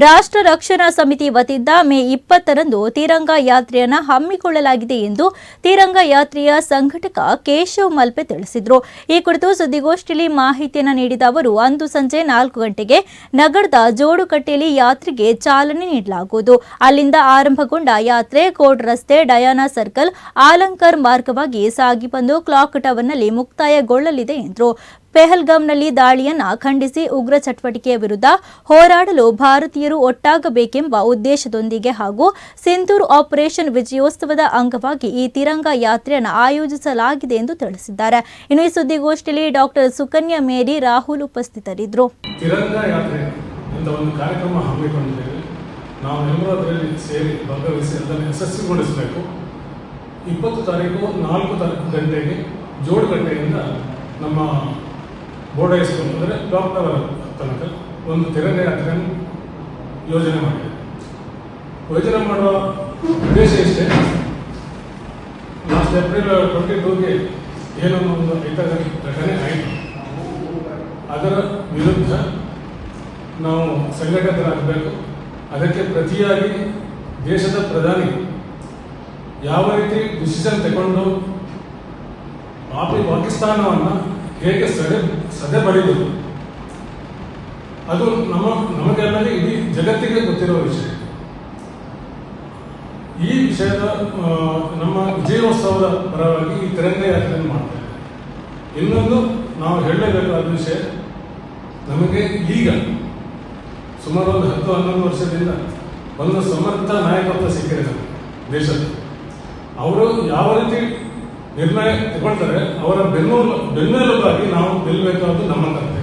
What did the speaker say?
ರಾಷ್ಟ್ರ ರಕ್ಷಣಾ ಸಮಿತಿ ವತಿಯಿಂದ ಮೇ ಇಪ್ಪತ್ತರಂದು ತಿರಂಗ ಯಾತ್ರೆಯನ್ನು ಹಮ್ಮಿಕೊಳ್ಳಲಾಗಿದೆ ಎಂದು ತಿರಂಗ ಯಾತ್ರೆಯ ಸಂಘಟಕ ಕೇಶವ್ ಮಲ್ಪೆ ತಿಳಿಸಿದರು. ಈ ಕುರಿತು ಸುದ್ದಿಗೋಷ್ಠಿಯಲ್ಲಿ ಮಾಹಿತಿಯನ್ನು ನೀಡಿದ ಅವರು, ಅಂದು ಸಂಜೆ ನಾಲ್ಕು ಗಂಟೆಗೆ ನಗರದ ಜೋಡುಕಟ್ಟೆಯಲ್ಲಿ ಯಾತ್ರೆಗೆ ಚಾಲನೆ ನೀಡಲಾಗುವುದು. ಅಲ್ಲಿಂದ ಆರಂಭಗೊಂಡ ಯಾತ್ರೆ ಕೋಡ್ ರಸ್ತೆ, ಡಯಾನಾ ಸರ್ಕಲ್, ಆಲಂಕರ್ ಮಾರ್ಗವಾಗಿ ಸಾಗಿ ಬಂದು ಕ್ಲಾಕ್ ಟವರ್ನಲ್ಲಿ ಮುಕ್ತಾಯಗೊಳ್ಳಲಿದೆ ಎಂದರು. ಪೆಹಲ್ಗಾಮ್ನಲ್ಲಿ ದಾಳಿಯನ್ನು ಖಂಡಿಸಿ ಉಗ್ರ ಚಟುವಟಿಕೆಯ ವಿರುದ್ಧ ಹೋರಾಡಲು ಭಾರತೀಯರು ಒಟ್ಟಾಗಬೇಕೆಂಬ ಉದ್ದೇಶದೊಂದಿಗೆ ಹಾಗೂ ಸಿಂಧೂರ್ ಆಪರೇಷನ್ ವಿಜಯೋತ್ಸವದ ಅಂಗವಾಗಿ ಈ ತಿರಂಗ ಯಾತ್ರೆಯನ್ನು ಆಯೋಜಿಸಲಾಗಿದೆ ಎಂದು ತಿಳಿಸಿದ್ದಾರೆ. ಇನ್ನು ಈ ಸುದ್ದಿಗೋಷ್ಠಿಯಲ್ಲಿ ಡಾಕ್ಟರ್ ಸುಕನ್ಯಾ ಮೇರಿ, ರಾಹುಲ್ ಉಪಸ್ಥಿತರಿದ್ದರು. ಇಪ್ಪತ್ತು ತಾರೀಕು ನಾಲ್ಕು ಗಂಟೆಗೆ ಜೋಡುಗಟ್ಟೆಯಿಂದ ನಮ್ಮ ಬೋರ್ಡ್ ಹೈಸ್ಕೂಲ್ ಅಂದರೆ ಟವರ್ ತನಕ ಒಂದು ತೆರನೇ ಯಾತ್ರೆಯನ್ನು ಯೋಜನೆ ಮಾಡಿದೆ. ಯೋಜನೆ ಮಾಡುವ ಉದ್ದೇಶ ಇಷ್ಟೇ. ಲಾಸ್ಟ್ ಏಪ್ರಿಲ್ ಟ್ವೆಂಟಿ ಟೂಗೆ ಏನೋ ಒಂದು ಐತಿಹಾಸಿಕ ಘಟನೆ ಆಯಿತು. ಅದರ ವಿರುದ್ಧ ನಾವು ಸಂಘಟಕರಾಗಬೇಕು ಅದಕ್ಕೆ ಪ್ರತಿಯಾಗಿ ದೇಶದ ಪ್ರಧಾನಿ ಯಾವ ರೀತಿ ಡಿಸಿಷನ್ ತಗೊಂಡು, ಪಾಪಿ ಪಾಕಿಸ್ತಾನವನ್ನು ಹೇಗೆ ಸದೆ ಸದೆ ಪಡೆಯುವುದು ಅದು ನಮ್ಮ ನಮಗೆಲ್ಲದೆ ಇಡೀ ಜಗತ್ತಿಗೆ ಗೊತ್ತಿರುವ ವಿಷಯ. ಈ ವಿಷಯದ ನಮ್ಮ ವಿಜಯೋತ್ಸವದ ಪರವಾಗಿ ಈ ತಿರಂಗ ಯಾತ್ರೆಯನ್ನು ಮಾಡ್ತೇವೆ ಇನ್ನೊಂದು ನಾವು ಹೇಳಲೇಬೇಕಾದ ವಿಷಯ, ನಮಗೆ ಈಗ ಸುಮಾರು ಒಂದು ಹತ್ತು, ಹನ್ನೊಂದು ವರ್ಷದಿಂದ ಒಂದು ಸಮರ್ಥ ನಾಯಕತ್ವ ಸಿಕ್ಕಿದೆ ನಮಗೆ ದೇಶದ ಅವರು ಯಾವ ರೀತಿ ನಿರ್ಣಯ ತಗೊಳ್ತಾರೆ ಅವರ ಬೆನ್ನು ಬೆನ್ನೆಲುಬಾಗಿ ನಾವು ನಿಲ್ಲಬೇಕಾದ್ದು ನಮ್ಮ ಕರ್ತವ್ಯ.